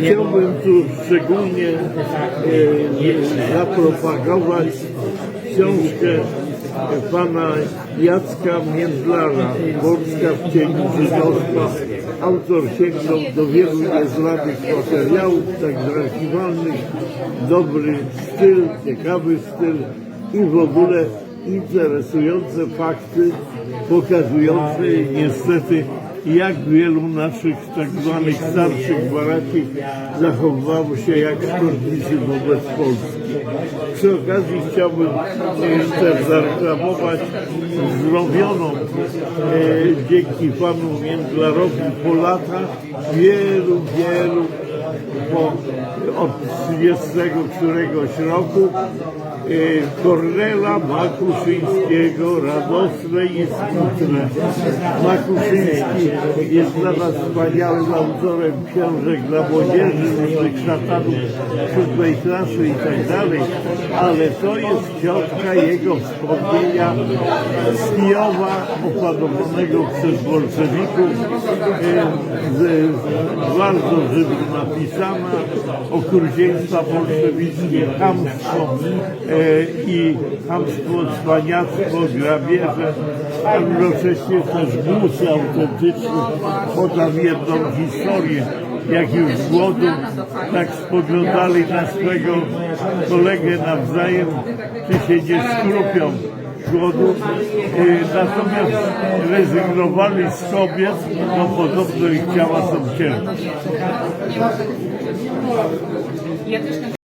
Chciałbym tu szczególnie e, zapropagować książkę pana Jacka Międlara Polska w cieniu żydowstwa. Autor sięgnął do wielu nieznanych materiałów, także archiwalnych, dobry styl, ciekawy styl i w ogóle interesujące fakty pokazujące niestety jak wielu naszych tak zwanych starszych baraci zachowywało się jak szkodnicy wobec Polski. Przy okazji chciałbym e, też zareklamować zrobioną e, dzięki panu Międlarowi po latach wielu, wielu po, od 30 któregoś roku e, Kornela Makuszyńskiego radosne i smutne. Makuszyński jest dla nas wspaniałym autorem książek dla młodzieży, różnych szatanów siódmej klasy i tak dalej, ale to jest książka jego wspomnienia z Kijowa opanowanego przez bolszewików, e, z, bardzo żywno napisana, okrucieństwa bolszewickie, hamstwo e, i hamstwo, cwaniactwo, grabieże, a jednocześnie też głosy autentyczny. Podam jedną historię, jak już z głodu tak spoglądali na swego kolegę nawzajem, czy się nie skrupią głodów, natomiast rezygnowali z kobiet, bo podobno ich ciała są ciężkie.